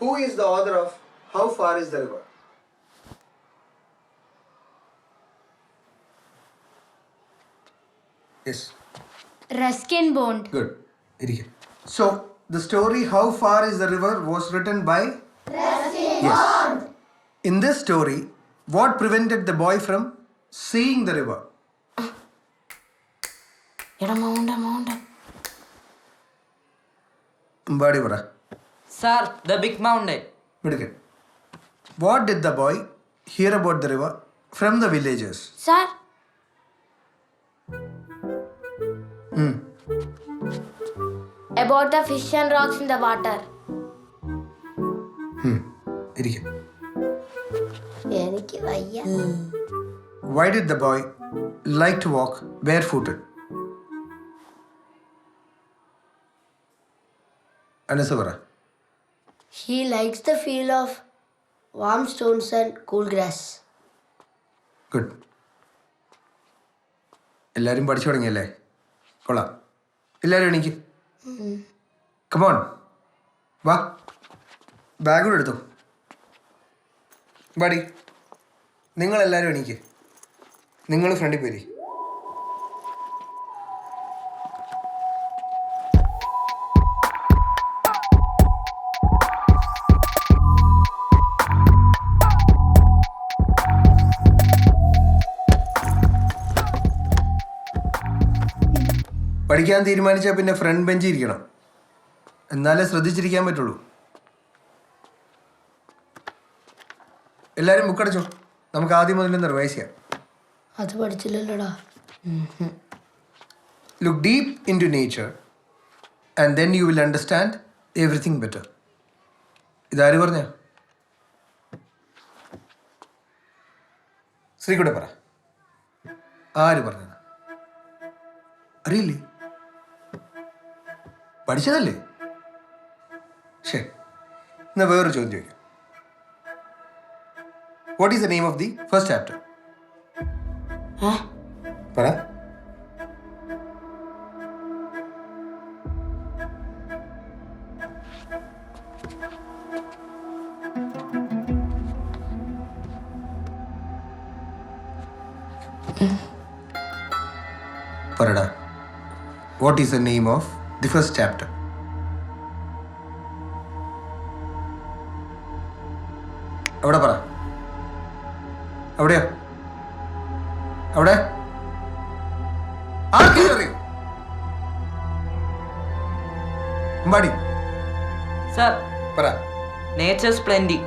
Who is the author of How Far is the River? Yes. Ruskin Bond Good. ഇരിക്കും So, the story How Far is the River was written by? Yes. In this story, what prevented the boy from seeing the river? എടാ മൗണ്ട മൗണ്ട Mbadi പറ sir the big mountain മിടുക്കൻ What did the boy hear about the river from the villagers? Sir about the fish and rocks in the water ഇരിക്കും എനിക്ക് വയ്യ Why did the boy like to walk barefooted? Anas പറ he likes the feel of warm stones and cool grass. Good എല്ലാവരും പഠിച്ചു തുടങ്ങിയല്ലേ? കൊള്ളാം. എല്ലാവരും എണീക്ക്. Come on വാ. ബാഗ് കൂടെ എടുത്തു. നിങ്ങൾ നിങ്ങളെല്ലാവരും എണീക്ക്. നിങ്ങൾ ഫ്രണ്ടിൽ പോരി. പഠിക്കാൻ തീരുമാനിച്ചാൽ പിന്നെ ഫ്രണ്ട് ബെഞ്ചിൽ ഇരിക്കണം. എന്നാലേ ശ്രദ്ധിച്ചിരിക്കാൻ പറ്റുള്ളൂ. എല്ലാരും എല്ലാവരും ബുക്കടച്ചോ നമുക്ക് ആദ്യം മുതൽ നിർവഹിക്കാം അത് പഠിച്ചില്ലല്ലോടാ. Look deep into nature and then you will understand everything better ഇതാര് പറഞ്ഞ? ശ്രീകുടെ പറ. ആര് പറഞ്ഞത്? അറിയില്ലേ? പഠിച്ചതല്ലേ? ശരി എന്നാ വേറൊരു ചോദ്യം ചോദിക്കാം. What is the name of the first chapter പറ. പറടാ. What is the name of the first chapter അവിടെ പറ? അവിടെയോ അവിടെ ആർക്കെങ്കിലും അറിയോ? അമ്പാടി. സർ. പറ. നേച്ചർ സ്പ്ലെൻഡി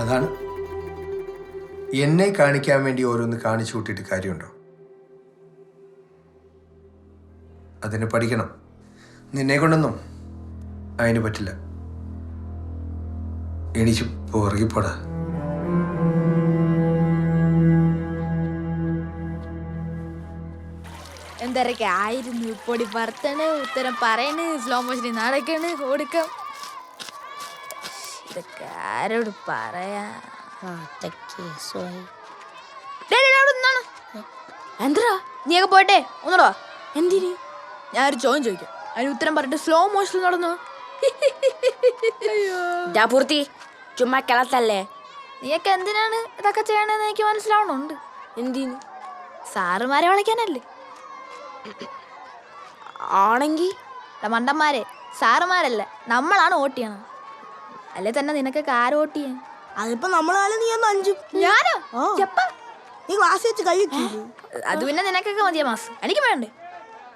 അതാണ് എന്നെ കാണിക്കാൻ വേണ്ടി ഓരോന്ന് കാണിച്ചു കൂട്ടിയിട്ട് കാര്യമുണ്ടോ? അതിന് പഠിക്കണം. നിന്നെ കൊണ്ടൊന്നും അതിന് പറ്റില്ല. എണീച്ച് പുറകിപ്പോടാ. എന്തൊക്കെ ആയിരുന്നു? പൊടി പറത്തണ് ഉത്തരം പറയണ് സ്ലോ മോഷനിൽ നടക്കണ് ഓടിക്കാം ഇതൊക്കെ ആരോട് പറയാ? എന്തിനാ നീയൊക്കെ പോട്ടെ ഒന്നൂടാ എന്തിന്? ഞാൻ ഒരു ചോദ്യം ചോദിക്കാം. അതിന് ഉത്തരം പറഞ്ഞിട്ട് സ്ലോ മോഷനിൽ നടന്നു? പൂർത്തി ചുമ്മാ കിളത്തല്ലേ? നീയൊക്കെ എന്തിനാണ് ഇതൊക്കെ ചെയ്യണമെന്ന് എനിക്ക് മനസ്സിലാവണുണ്ട്. എന്തിന്? സാറുമാരെ വിളിക്കാനല്ലേ. ആണെങ്കി? മണ്ടന്മാരെ സാറുമാരല്ല നമ്മളാണ് വോട്ട് ചെയ്യണം അല്ലേ തന്നെ നിനക്കൊക്കെ ആര് വോട്ട് ചെയ്യാൻ അതിപ്പോ നമ്മളാലും നീ ഒന്ന് അഞ്ചു ഞാനോ? ആ. ചെപ്പ. നീ ക്ലാസ് വെച്ച് കഴിച്ചു അത് പിന്നെ നിനക്കൊക്കെ മതിയാ മാസ്? എനിക്ക് വേണ്ടേ?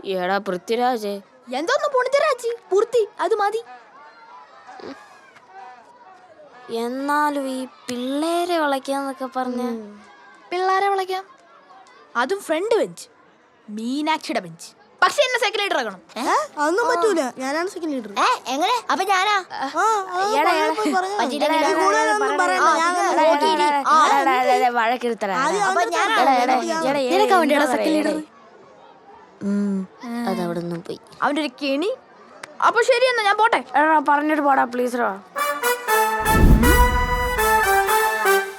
എടാ പൃഥ്വിരാജേ. എന്തോന്ന് പൊണിത്തരാച്ചി പൂർത്തി അത് മതി. എന്നാലും ഈ പിള്ളേരെ വിളയ്ക്കാന്നൊക്കെ പറഞ്ഞ. പിള്ളേരെ വിളിക്കാം അതും ഫ്രണ്ട് ബെഞ്ച്. മീനാക്ഷിയുടെ ബെഞ്ച്. പക്ഷെ എന്നെ സെക്കൻഡ് ലീഡർ ആക്കണം. അതൊന്നും പറ്റൂല. ഞാനാണ് സെക്കൻഡ് ലീഡർ എങ്ങനെ? അപ്പൊ ഞാനാ? അപ്പൊ അവന്റെ പോയി. ഒരു കെണി. അപ്പൊ ശരി എന്നാ ഞാൻ പോട്ടെ. എടാ പറഞ്ഞിട്ട് പോടാ പ്ലീസ് റാ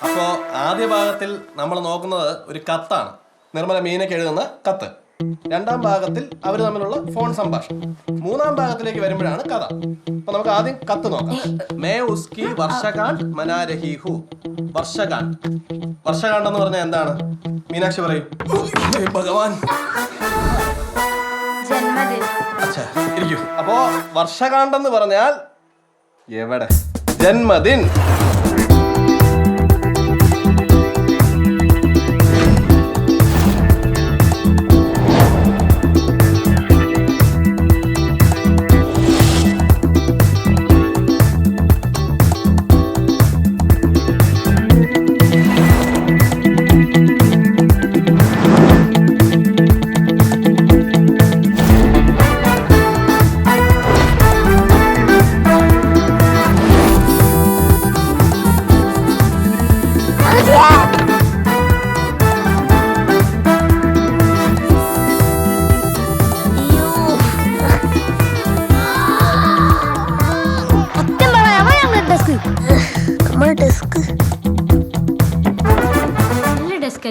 അപ്പോൾ ആദ്യ ഭാഗത്തിൽ നമ്മൾ നോക്കുന്നത് ഒരു കത്താണ്. നിർമ്മല മീനൊക്കെ എഴുതുന്ന കത്ത്. രണ്ടാം ഭാഗത്തിൽ അവർ തമ്മിലുള്ള ഫോൺ സംഭാഷണം. മൂന്നാം ഭാഗത്തിലേക്ക് വരുമ്പോഴാണ് കഥ. അപ്പൊ നമുക്ക് ആദ്യം കത്ത് നോക്കാം. May ഉസ്കി വർഷകാണ്ട് മനാരഹി who. വർഷകാണ്ട് വർഷകാണ്ട് എന്ന് പറഞ്ഞാൽ എന്താണ്? മീനാക്ഷി പറയും. "ഹേ ഭഗവാൻ. അച്ഛാ ഇരിക്കൂ. അപ്പോ വർഷകാണ്ടെന്ന് പറഞ്ഞാൽ എവിടെ? ജന്മദിൻ.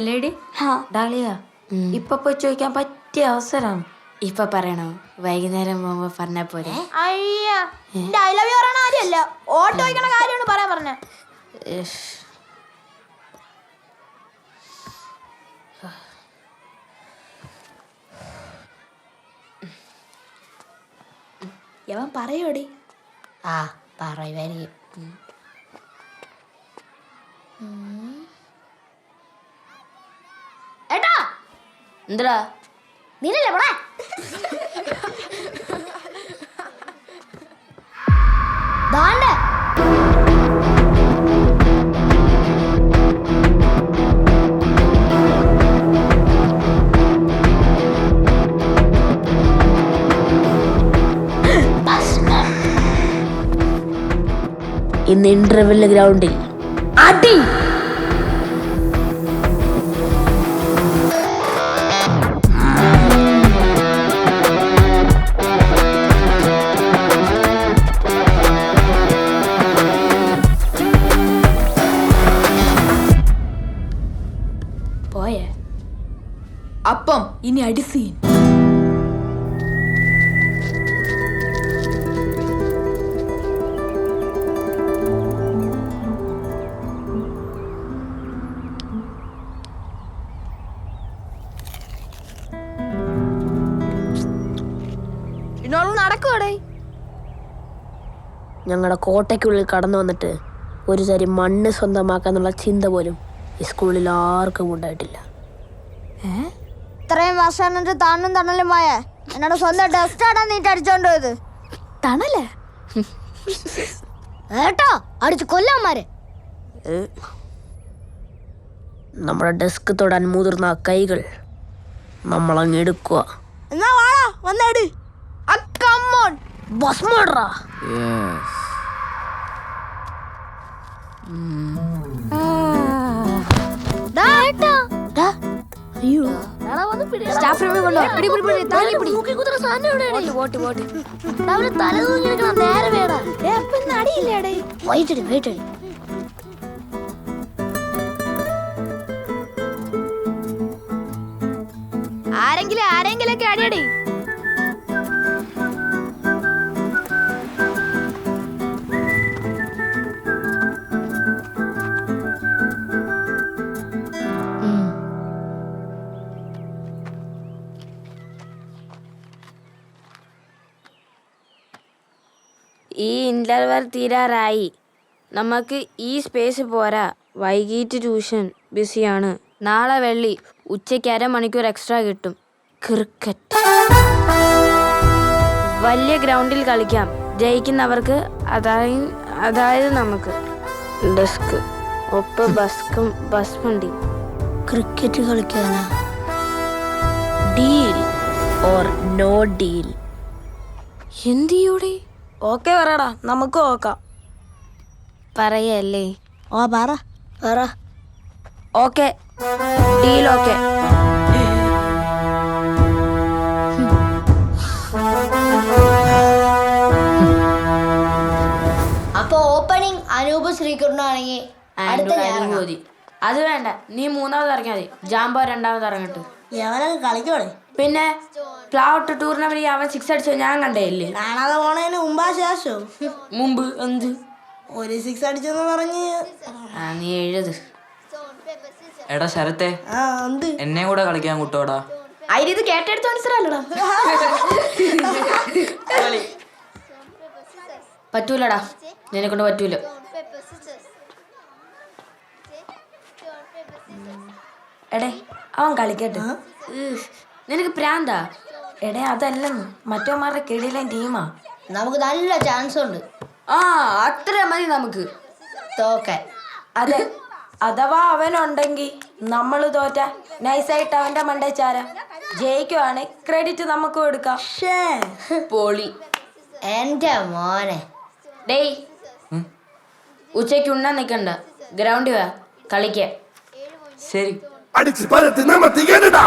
അല്ലേടി? ഡാളിയ ഇപ്പൊ പോയി ചോദിക്കാൻ പറ്റിയ അവസരം. ഇപ്പൊ പറയണോ? വൈകുന്നേരം പോകുമ്പോ പറഞ്ഞ പോലെ അയ്യ. ഐ ലവ് യു പറയണ കാര്യമല്ല ഓട്ടോ വയ്ക്കണ കാര്യമാണ് പറയാൻ പറഞ്ഞ. യവൻ പറയോടി. ആ പറയുമായിരിക്കും ഏട്ടാ എന്തിടാ? നീലല്ലേ പോടാ ദാണ്ട. ഇന്ന് ഇന്റർവെൽ ഗ്രൗണ്ടിൽ അടി! ഇനി അടിസീൻ ഞങ്ങളുടെ കോട്ടയ്ക്കുള്ളിൽ കടന്നു വന്നിട്ട് ഒരു തരി മണ്ണ് സ്വന്തമാക്കാന്നുള്ള ചിന്ത പോലും ഈ സ്കൂളിൽ ആർക്കും ഉണ്ടായിട്ടില്ല. ഇത്രയും വർഷം എന്നിട്ട് താണും തണലുമായ എന്നോട് സ്വന്തം ഡസ്റ്റാണ് നീട്ട് അടിച്ചോണ്ട് പോയത്. തണലേ? ഏട്ടോ അടിച്ച് കൊല്ലാമാര് നമ്മുടെ ഡെസ്ക് തൊടാൻ മുതിർന്ന കൈകൾ കൈകൾ നമ്മളങ്ങ് എടുക്കുക എന്നാ വാടാ വന്നേട് അയ്യോ. സ്റ്റാഫ് റൂമിൽ കൊണ്ടോ പിടി പിടി പിടി. താഴെ പിടി തല നേരെ വേടാ. അപ്പൊ ഇന്ന് അടിയില്ലേടേ വൈറ്റടി വൈറ്റടി ആരെങ്കിലും ആരെങ്കിലും ഒക്കെ അടിയടി ഇന്റർവെൽ തീരാറായി. നമുക്ക് ഈ സ്പേസ് പോരാ. വൈകിട്ട് ട്യൂഷൻ ബിസിയാണ് നാളെ വെള്ളി ഉച്ചയ്ക്ക് അരമണിക്കൂർ എക്സ്ട്രാ കിട്ടും. ക്രിക്കറ്റ് വലിയ ഗ്രൗണ്ടിൽ കളിക്കാം. ജയിക്കുന്നവർക്ക് അതായത് അതായത് നമുക്ക്. ഡെസ്ക് ഒപ്പ് ബസ്കും ബസ് വണ്ടി. ക്രിക്കറ്റ് കളിക്കാനാ. ഡീൽ ഓർ നോ ഡീൽ എന്തിയൂടെ ഓക്കെ പറയടാ നമുക്ക് നോക്കാം പറയല്ലേ? ഓ പറ. പറ. ഓക്കെ. Deal okay. അപ്പൊ ഓപ്പണിംഗ് അനൂപ് ശ്രീകൃഷ്ണാണെങ്കിൽ അടുത്ത ഞാൻ അത് വേണ്ട നീ മൂന്നാമത് ഇറങ്ങിയാൽ മതി. ജാമ്പോ രണ്ടാമത് ഇറങ്ങട്ടെ. എവനൊക്കെ കളിക്കോടെ? പിന്നെ പ്ലാവട്ട് ടൂർണമെന്റ് അവൻ സിക്സ് അടിച്ചോ? ഞാൻ കണ്ടേയില്ലേ? കാണാതെ പോണതിന് മുമ്പാ ശേഷം. മുമ്പ് എന്ത്? ഒരു സിക്സ് അടിച്ചെന്ന് പറഞ്ഞ്. ആ നീ എഴുത്. എടാ ശരത്തെ ആ എന്ത്? എന്നെ കൂടെ കളിക്കാൻ കൂട്ടോടാ. അതിന് ഇത് കേട്ടെടുത്ത് മനസ്സിലല്ലടാ പറ്റൂലടാ. നിന്നെ കൊണ്ട് പറ്റൂല. എടേ അവൻ കളിക്കട്ടെ. നിനക്ക് പ്രാന്താ? എടേ അതല്ലെന്ന് മറ്റോമാരുടെ കിടിലൻ ടീമാ നമുക്ക് നല്ല ചാൻസ് ഉണ്ട്. ആ അത്ര മതി നമുക്ക്. തോക്കെ അതെ. അഥവാ അവനുണ്ടെങ്കിൽ നമ്മൾ തോറ്റ. നൈസായിട്ട് അവന്റെ മണ്ടച്ചാര ചാരാം. ജയിക്കുവാണ്. ക്രെഡിറ്റ് നമുക്ക് കൊടുക്കാം. പൊളി. എന്റെ മോനെ. ഡേയ്. ഉച്ചയ്ക്ക് ഉണ്ണ നിൽക്കണ്ട ഗ്രൗണ്ടിൽ വാ. കളിക്ക. ശരി. അടിച്ച് പരത്തി നമ്മ തീയണ്ടാ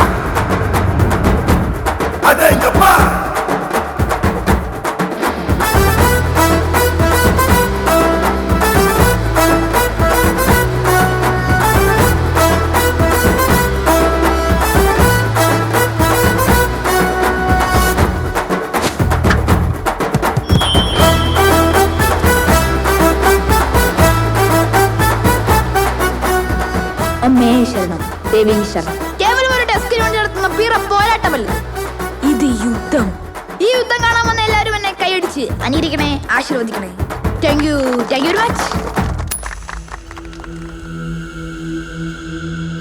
അമ്മേ ശരണം ദേവി ശരണം കേവലം ഒരു ഡെസ്കിന് വേണ്ടി നടത്തുന്ന പിറ പോരാട്ടമല്ല? കാണിച്ച് അനുകരിക്കണേ ആശീർവദിക്കണേ thank you thank you very much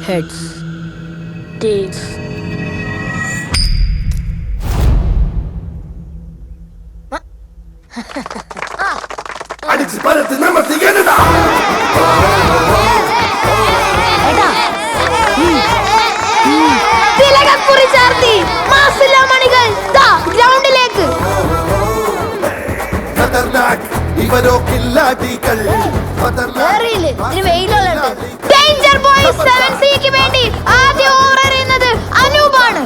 heads tails അടിച്ച് പരത്ത് നമ്മൾ തികഞ്ഞതാ തിലകം കുറിച്ചാ ഇവരോ കില്ലാടികൾ കേറിയില്ലേ ഇതിന് വെയിലുള്ളത് ഡേഞ്ചർ ബോയ്സ് സെവൻ സിക്ക് വേണ്ടി ആദ്യ ഓവർ എറിയുന്നത് അനൂപാണ്.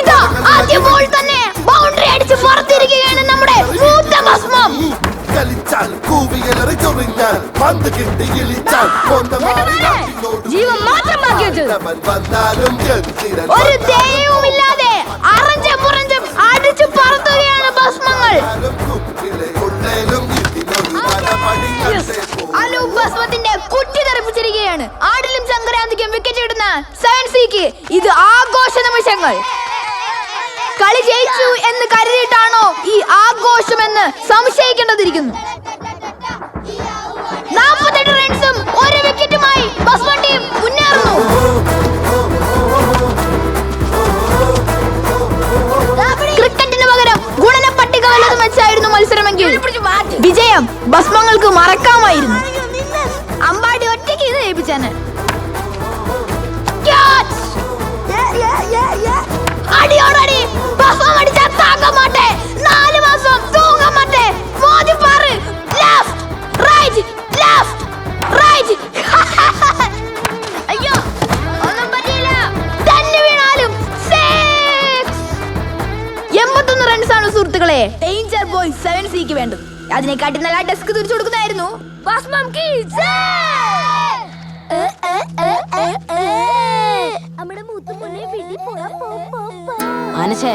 ഇതാ ആദ്യ ബോൾ തന്നെ. ബൗണ്ടറി അടിച്ച് പുറത്തിരിക്കുകയാണ് നമ്മുടെ മൂത്ത ഭസ്മം. കളിച്ചാൽ കൂവിയലറി ചൊറിഞ്ഞാൽ പന്ത് കിട്ടി ഇളിച്ചാൽ കൊണ്ട മാറി നാട്ടിനോട് ജീവൻ മാത്രം ബാക്കി വെച്ചത് ആഘോഷമെന്ന് സംശയിക്കേണ്ടതിരിക്കുന്നു. നാൽപ്പത്തെട്ട് റൺസും ഒരു വിക്കറ്റുമായി ടീം മുന്നേറുന്നു. ക്രിക്കറ്റിന് പകരം ഗുണന പട്ടിക വല്ലതും വെച്ചായിരുന്നു മത്സരമെങ്കിൽ വിജയം ഭസ്മങ്ങൾക്ക് മറക്കാമായിരുന്നു. അമ്പാടി ഒറ്റയ്ക്ക് ഇത് ജയിപ്പിച്ചേനെ. Catch! അടിയോടടി ഭസ്മം അടിച്ചാൽ മാട്ടെ ബോയ് സെവൻ സിക്ക് വേണ്ടത്. അതിനെക്കാട്ടി നല്ല ഡെസ്ക് തിരിച്ചു കൊടുക്കുന്നതായിരുന്നു. മനസ്സേ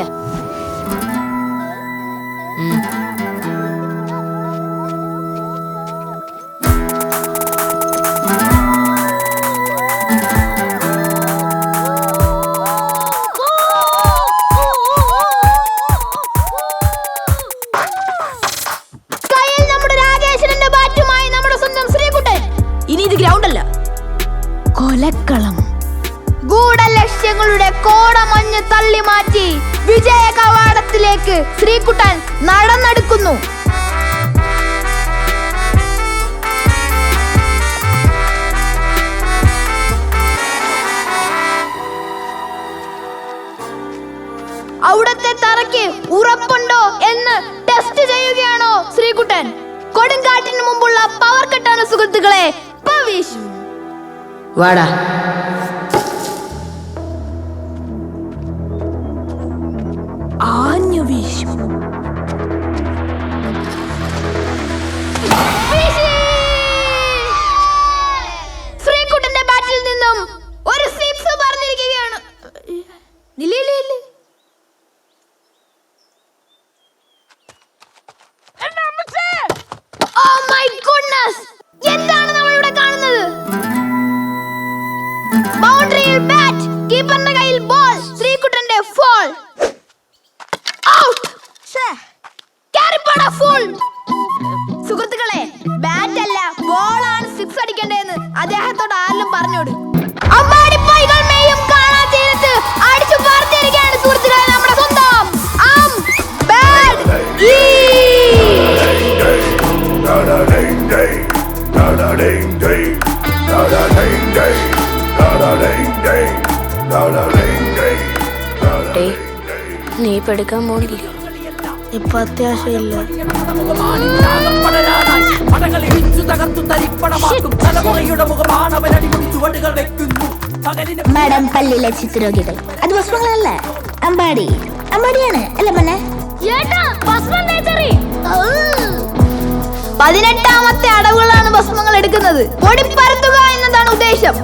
കൊലക്കളം ഗൂഢലക്ഷ്യങ്ങളുടെ കോടമഞ്ഞ് തള്ളി മാറ്റി വിജയ കവാടത്തിലേക്ക് ശ്രീകുട്ടൻ നടന്നെടുക്കുന്നു. അവിടത്തെ തറയ്ക്ക് ഉറപ്പുണ്ടോ എന്ന് ടെസ്റ്റ് ചെയ്യുകയാണോ ശ്രീകുട്ടൻ? കൊടുങ്കാറ്റിന് മുമ്പുള്ള പവർ കട്ടാണ് സുഹൃത്തുക്കളെ എന്താണ് നമ്മൾ ഇവിടെ കാണുന്നത് ബൗണ്ടറിയിൽ ബാറ്റ് കീപ്പറിന്റെ സുഹൃത്തുക്കളെ ബാറ്റ് അല്ല ബോളാണ് സിക്സ് അടിക്കേണ്ടതെന്ന് അദ്ദേഹത്തോട് ആരെങ്കിലും പറഞ്ഞോട് നമ്മുടെ സ്വന്തം ആം നീ പെടുക്കാൻ എടുക്കാൻ പോണില്ലേ? ഇപ്പൊ അത്യാവശ്യമില്ല മാഡം പല്ലിലെ ചിത്രരോഗികൾ അത് ഭസ്മങ്ങളല്ല? അമ്പാടി. അമ്പാടിയാണ് അല്ല മന്നെ പതിനെട്ടാമത്തെ അടവുകളാണ് ഭസ്മങ്ങൾ എടുക്കുന്നത്. ഓടിപ്പരത്തുക എന്നതാണ് ഉദ്ദേശം.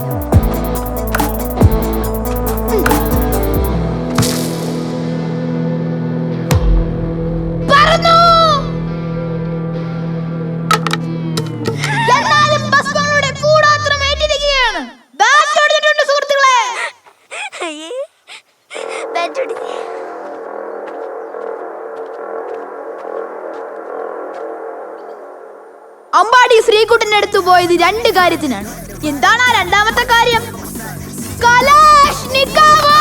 അടുത്ത് പോയത് രണ്ട് കാര്യത്തിനാണ്. എന്താണ് ആ രണ്ടാമത്തെ കാര്യം? കലാഷ്നിക്കോവ്!